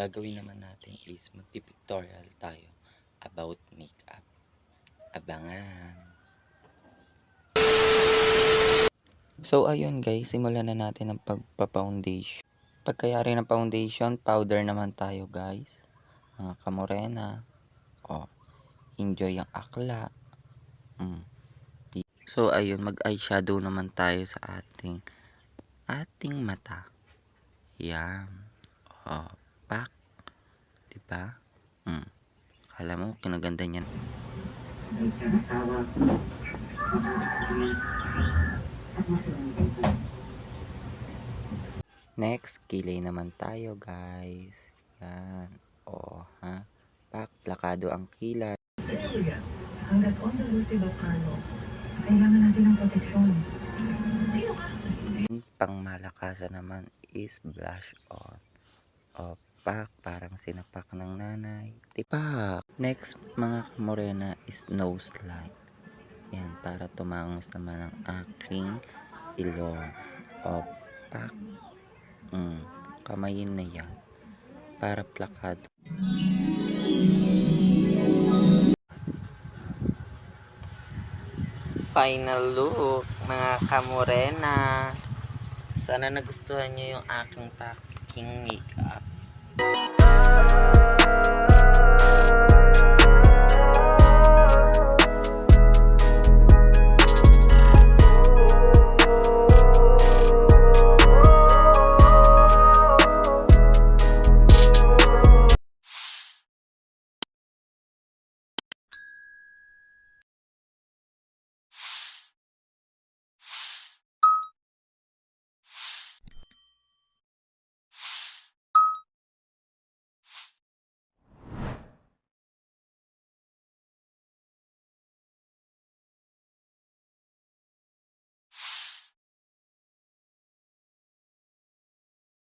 gagawin naman natin is magpipictorial tayo about makeup. Abangan! So ayun guys, simulan na natin ang pagpa-foundation. Pagkayari ng foundation, powder naman tayo guys. Mga kamorena. O, enjoy ang akla. Mm. So ayun, mag-eyeshadow naman tayo sa ating ating mata. Yan. O, pak. Diba? Mm. Kala mo, kinaganda niyan. Next, kilay naman tayo guys. Yan. O, ha? Pak, plakado ang kilay. Hanggat on the Lucy Locanos, kailangan natin ng proteksyon. Sino ka? Pangmalakasan naman is blush on. O, pak, parang sinapak ng nanay. Tipak! Next, mga kamorena is nose line. Yan, para tumangos naman ang aking ilong. O, pak. Mm, kamayin na yan. Para plakado. Final look, mga kamorena. Sana nagustuhan nyo yung aking packing makeup.